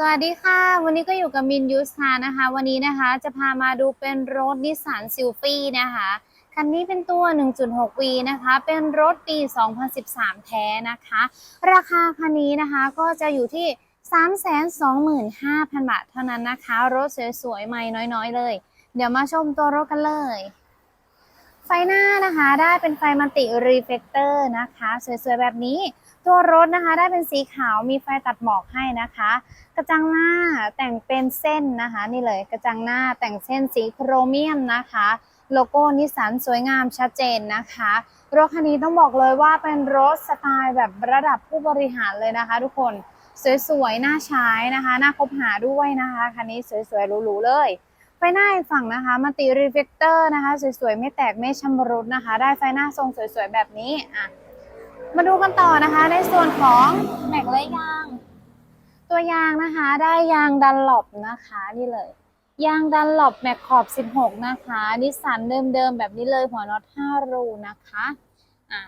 สวัสดีค่ะ วันนี้ก็อยู่กับมินยูสค่ะนะคะ วันนี้นะคะจะพามาดูเป็นรถนิสสันซิลฟี่นะคะ คันนี้เป็นตัว 1.6V นะคะ เป็นรถปี 2013 แท้นะคะ ราคาคันนี้นะคะก็จะอยู่ที่ 325,000 บาทเท่านั้นนะคะ รถสวยๆใหม่น้อยๆเลย เดี๋ยวมาชมตัวรถกันเลย ไฟหน้านะคะได้เป็นไฟมัลติรีเฟกเตอร์นะคะ สวยๆแบบนี้ ตัวรถนะคะได้เป็นสีขาวมีไฟตัดหมอกให้นะคะ กระจังหน้าแต่งเป็นเส้นนะคะ นี่เลยกระจังหน้าแต่งเส้นสีโครเมียมนะคะ โลโก้นิสสันสวยงามชัดเจนนะคะรถคันนี้ต้องบอกเลยว่าเป็นรถสไตล์แบบระดับผู้บริหารเลยนะคะ ทุกคนสวยๆน่าใช้นะคะน่าคบหาด้วยนะคะคันนี้สวยๆหรูๆเลยไฟหน้าอีกฝั่งนะคะมัลติรีเฟกเตอร์นะคะ สวยๆ ไม่แตกไม่ชำรุดนะคะ ได้ไฟหน้าทรงสวยๆ แบบนี้อะ มาดูกันต่อนะคะในส่วนของแม็กและยาง ตัวยางนะคะได้ยางดันหลบนะคะนี่เลย ยางดันหลบแม็กขอบ 16 นะคะนิสสันเดิมๆแบบนี้เลยหัวน็อต5รูนะคะอะ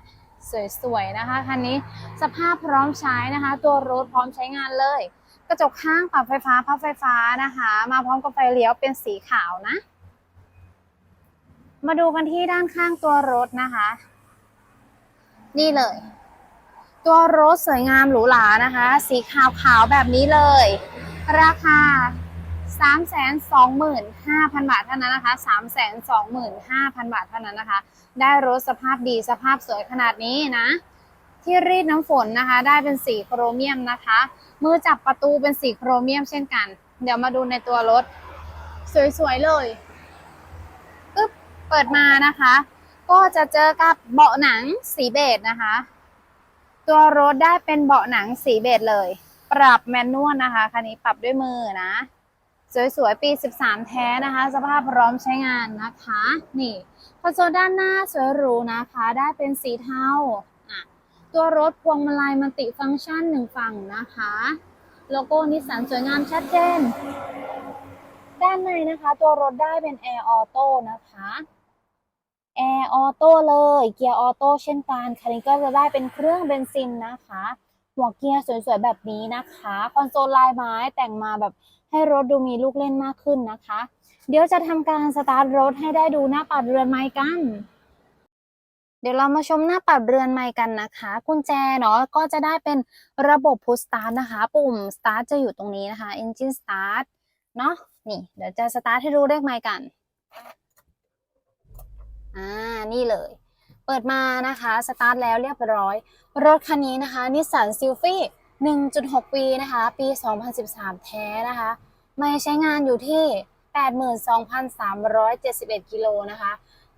สวยๆนะคะคันนี้สภาพพร้อมใช้นะคะ ตัวรถพร้อมใช้งานเลย กระจกข้างปรับไฟฟ้าพับไฟฟ้านะคะ มาพร้อมกับไฟเลี้ยวเป็นสีขาวนะ มาดูกันที่ด้านข้างตัวรถนะคะ นี่เลย ตัวรถสวยงามหรูหรานะคะ สีขาวขาวแบบนี้เลย ราคา 325,000 บาทเท่านั้นนะคะ 325,000 บาทเท่านั้นนะคะ ได้รถสภาพดีสภาพสวยขนาดนี้นะ ที่รีดน้ำฝนนะคะ ได้เป็นสีโครเมียมนะคะ มือจับประตูเป็นสีโครเมียมเช่นกัน เดี๋ยวมาดูในตัวรถ สวยๆเลยปึ๊บเปิดมานะคะ ก็จะเจอกับเบาะหนังสีเบจนะคะ ตัวรถได้เป็นเบาะหนังสีเบจเลย ปรับแมนนวลนะคะคันนี้ปรับด้วยมือนะ สวยๆ ปี 13 แท้นะคะ สภาพพร้อมใช้งานนะคะ นี่คอนโซลด้านหน้าสวยหรูนะคะ ได้เป็นสีเทาตัวรถพวงมาลัยมัลติฟังก์ชันหนึ่งฝั่งนะคะ โลโก้นิสสันสวยงามชัดเจน ด้านในนะคะ ตัวรถได้เป็นแอร์ออโต้นะคะ แอร์ออโต้เลย เกียร์ออโต้เช่นกันคันนี้ก็จะได้เป็นเครื่องเบนซินนะคะ หัวเกียร์สวยๆ แบบนี้นะคะ คอนโซลลายไม้แต่งมาแบบให้รถดูมีลูกเล่นมากขึ้นนะคะ เดี๋ยวจะทำการสตาร์ทรถให้ได้ดูหน้าปัดเรือนไม้กัน เดี๋ยวเรามาชมหน้าปัดเรือนไม้กันนะคะ กุญแจเนาะก็จะได้เป็นระบบ push start นะคะ ปุ่ม start จะอยู่ตรงนี้นะคะ engine start เนาะนี่ เดี๋ยวจะสตาร์ทให้ดูเลขไม้กัน อ่านี่เลย เปิดมานะคะสตาร์ทแล้วเรียบร้อย รถคันนี้นะคะนิสสันซิลฟี่1.6 ปีนะคะ ปี 2013 แท้นะคะ ไม่ใช้งานอยู่ที่ 82,371 กิโลนะคะ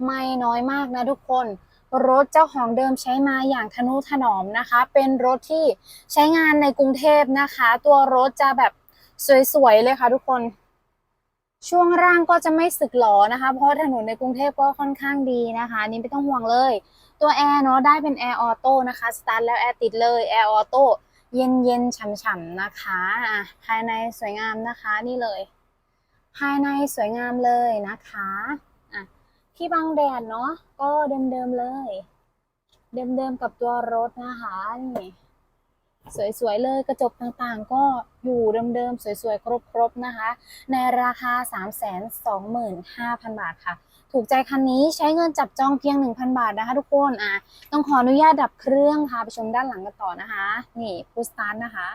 ไม่น้อยมากนะทุกคน รถเจ้าของเดิมใช้มาอย่างทนุถนอมนะคะ เป็นรถที่ใช้งานในกรุงเทพนะคะ ตัวรถจะแบบสวยๆเลยค่ะทุกคน ช่วงร่างก็จะไม่สึกหรอนะคะ เพราะถนนในกรุงเทพก็ค่อนข้างดีนะคะ นี่ไม่ต้องห่วงเลย ตัวแอร์เนาะได้เป็นแอร์ออโต้นะคะสตาร์ทแล้วแอร์ติดเลยแอร์ออโต้เย็นเย็นๆฉ่ำๆนะคะอะภายในสวยงามนะคะนี่เลย ภายในสวยงามเลยนะคะอะที่บังแดดเนาะก็เดิมๆเลย เดิมๆกับตัวรถนะคะนี่ สวยๆเลยกระจกต่างๆ ก็อยู่เดิมๆ สวยๆ ครบๆนะคะ ในราคา 325,000 บาทค่ะ ถูกใจคันนี้ใช้เงินจับจองเพียง 1,000 บาทนะคะทุกคนอะต้องขออนุญาตดับเครื่องค่ะไปชมด้านหลังกันต่อนะคะ นี่พุสตาร์นะคะ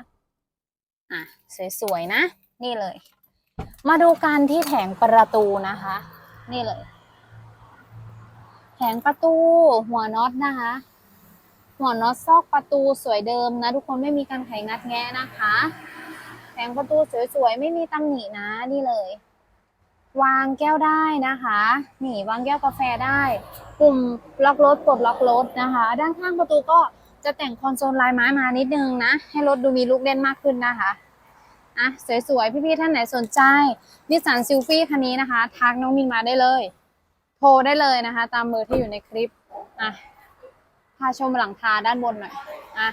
อะสวยๆนะ นี่เลย มาดูกันที่แผงประตูนะคะ นี่เลย แผงประตูหัวน็อตนะคะ หัวน็อตซอกประตูสวยเดิมนะ ทุกคนไม่มีการไขงัดแงะนะคะแผงประตูสวยๆไม่มีตำหนินะนี่เลย วางแก้วได้นะคะ นี่วางแก้วกาแฟได้ปุ่มล็อกรถปลดล็อกรถนะคะ ด้านข้างประตูก็จะแต่งคอนโซลลายไม้มานิดนึงนะ ให้รถดูมีลูกเล่นมากขึ้นนะคะอะสวยๆ พี่ๆ ท่านไหนสนใจนิสสันซิลฟี่คันนี้นะคะ ทักน้องมินมาได้เลย โทรได้เลยนะคะ ตามเบอร์ที่อยู่ในคลิปอะ พาชมหลังคาด้านบนหน่อยอะ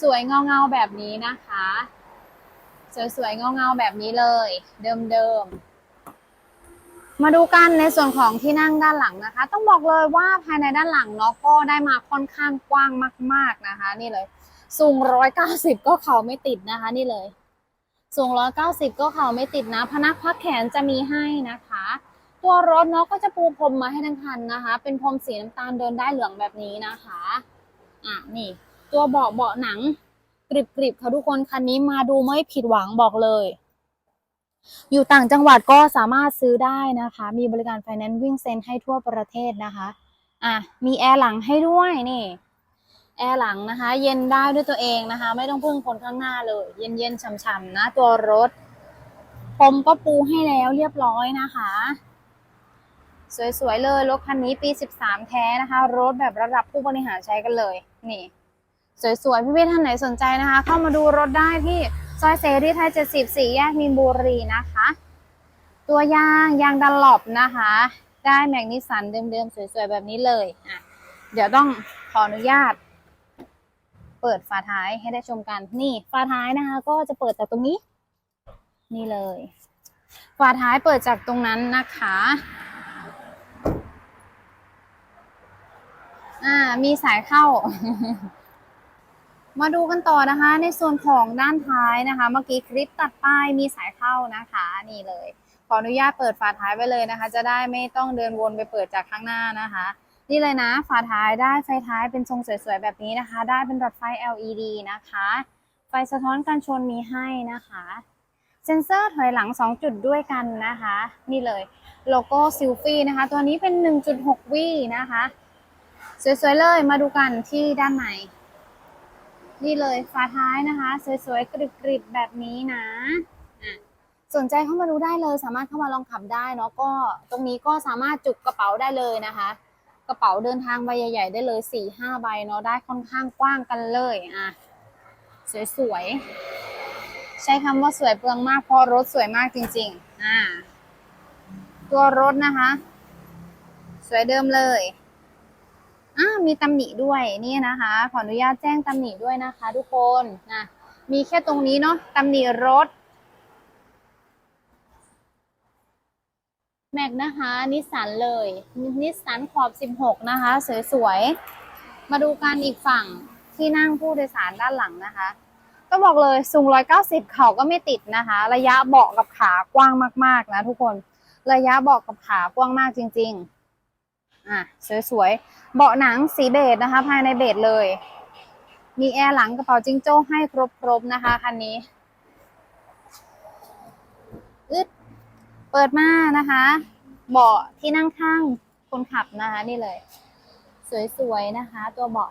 สวยๆเงาๆแบบนี้นะคะ สวยๆเงาๆแบบนี้เลย เดิมๆ มาดูกันในส่วนของที่นั่งด้านหลังนะคะ ต้องบอกเลยว่าภายในด้านหลังเนาะก็ได้มาค่อนข้างกว้างมาก ๆนะคะ นี่เลยสูงร้อยเก้าสิบก็เข่าไม่ติดนะคะ นี่เลยสูง190ก็เข่าไม่ติดนะ พนักพักแขนจะมีให้นะคะ ตัวรถเนาะก็จะปูพรมมาให้ทั้งคันนะคะ เป็นพรมสีน้ำตาลเดินได้เหลืองแบบนี้นะคะ อะนี่ ตัวเบาะเบาะหนังกริบกริบค่ะทุกคนคันนี้มาดูไม่ผิดหวังบอกเลย อยู่ต่างจังหวัดก็สามารถซื้อได้นะคะ มีบริการไฟแนนซ์วิ่งเซ็นให้ทั่วประเทศนะคะ อะมีแอร์หลังให้ด้วยนี่แอร์หลังนะคะ เย็นได้ด้วยตัวเองนะคะ ไม่ต้องพึ่งคนข้างหน้าเลย เย็นๆฉ่ำๆนะ ตัวรถพรมก็ปูให้แล้วเรียบร้อยนะคะ สวยๆเลยรถคันนี้ปี 13 แท้นะคะ รถแบบระดับผู้บริหารใช้กันเลย นี่ สวยๆ พี่ๆท่านไหนสนใจนะคะ เข้ามาดูรถได้ที่ซอยเสรีไทย74แยกมีนบุรีนะคะ ตัวยางยางดันหลบนะคะ ได้แมกนิสันเดิมๆ สวยๆ แบบนี้เลยอะเดี๋ยวต้องขออนุญาต เปิดฝาท้ายให้ได้ชมกัน นี่ฝาท้ายนะคะ ก็จะเปิดจากตรงนี้ นี่เลย ฝาท้ายเปิดจากตรงนั้นนะคะ อ่า มีสายเข้า มาดูกันต่อนะคะ ในส่วนของด้านท้ายนะคะ เมื่อกี้คลิปตัดป้ายมีสายเข้านะคะ นี่เลย ขออนุญาตเปิดฝาท้ายไว้เลยนะคะ จะได้ไม่ต้องเดินวนไปเปิดจากข้างหน้านะคะ นี่เลยนะ ฝาท้ายได้ไฟท้ายเป็นทรงสวยๆแบบนี้นะคะ ได้เป็นหลอดไฟ LED นะคะ ไฟสะท้อนกันชนมีให้นะคะเซ็นเซอร์ถอยหลัง 2 จุดด้วยกันนะคะ นี่เลย โลโก้ซิลฟี่นะคะ ตัวนี้เป็น 1.6 วีนะคะ สวยๆเลยมาดูกันที่ด้านในนี่เลยฝาท้ายนะคะ สวยๆกริบๆแบบนี้นะอะสนใจเข้ามาดูได้เลย สามารถเข้ามาลองขับได้เนาะก็ตรงนี้ก็สามารถจุกกระเป๋าได้เลยนะคะ กระเป๋าเดินทางใบใหญ่ ๆ ได้เลย4ี่ห้าใบเนาะได้ค่อนข้างกว้างกันเลยอะสวยๆใช้คำว่าสวยเปลืองมากเพราะรถสวยมากจริงๆอ่าตัวรถนะคะ สวยเดิมเลย อ่ามีตำหนิด้วยนี่นะคะ ขออนุญาตแจ้งตำหนิด้วยนะคะ ทุกคนนะมีแค่ตรงนี้เนาะตำหนิรถแม็กนะคะนิสสันเลยนิสสันขอบ 16 นะคะ สวยๆ มาดูกันอีกฝั่งที่นั่งผู้โดยสารด้านหลังนะคะ ก็บอกเลยสูง 190 เขาก็ไม่ติดนะคะ ระยะเบาะกับขากว้างมากๆนะทุกคนระยะเบาะกับขากว้างมากจริง ๆ อะสวยๆ เบาะหนังสีเบจนะคะ ภายในเบจเลย มีแอร์หลังกระเป๋าจิงโจ้ให้ครบๆนะคะคันนี้อึดเปิดมานะคะ เบาะที่นั่งข้างคนขับนะคะ นี่เลย สวยๆนะคะ ตัวเบาะ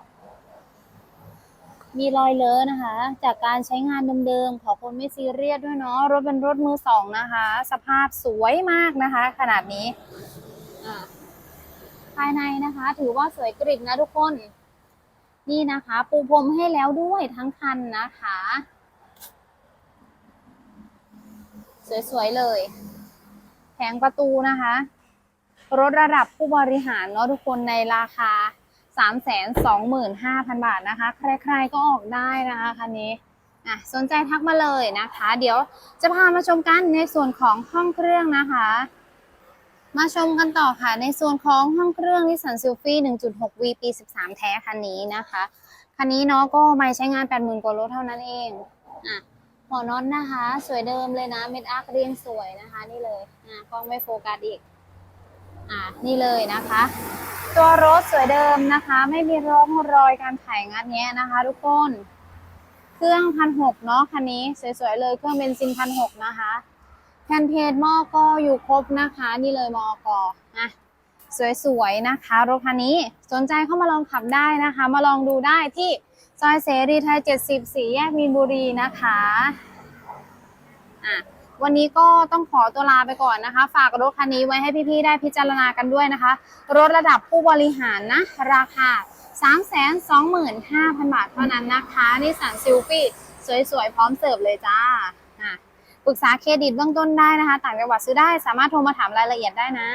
มีรอยเลอะนะคะ จากการใช้งานเดิมๆ ขอคนไม่ซีเรียสด้วยเนาะรถเป็นรถมือสองนะคะ สภาพสวยมากนะคะ ขนาดนี้ายในนะคะ ถือว่าสวยกริบนะทุกคน นี่นะคะ ปูพรมให้แล้วด้วยทั้งคันนะคะ สวยๆเลย แผงประตูนะคะรถระดับผู้บริหารเนาะทุกคนในราคา 325,000 บาทนะคะ ใครๆก็ออกได้นะคะคันนี้อะสนใจทักมาเลยนะคะ เดี๋ยวจะพามาชมกันในส่วนของห้องเครื่องนะคะ มาชมกันต่อค่ะ ในส่วนของห้องเครื่องนิสสันซิลฟี่ 1.6V ปี 13 แท้คันนี้นะคะ คันนี้เนาะก็ไม่ใช้งาน 80,000 กว่าโลเท่านั้นเองอะหัวน็อตนะคะ สวยเดิมเลยนะเม็ดอาร์คเรียงสวยนะคะ นี่เลยอะกล้องไม่โฟกัสอีกอะนี่เลยนะคะ ตัวรถสวยเดิมนะคะ ไม่มีร่องรอยการไขงัดแงะนะคะ ทุกคน เครื่องพันหกเนาะคันนี้สวยๆเลยเครื่องเบนซินพันหกนะคะ นเพจมอกออยู่ครบนะคะ นี่เลยมอกออะสวยๆนะคะ รถคันนี้สนใจเข้ามาลองขับได้นะคะ มาลองดูได้ที่ซอยเสรีไทย74แยกมีนบุรีนะคะอะวันนี้ก็ต้องขอตัวลาไปก่อนนะคะ ฝากรถคันนี้ไว้ให้พี่ๆได้พิจารณากันด้วยนะคะ รถระดับผู้บริหารนะ ราคา 325,000 บาทเท่านั้นนะคะนิสสันซิลฟี่สวยๆ พร้อมเสิร์ฟเลยจ้า ปรึกษาเครดิตเบื้องต้นได้นะคะ ต่างจังหวัดซื้อได้สามารถโทรมาถามรายละเอียดได้นะ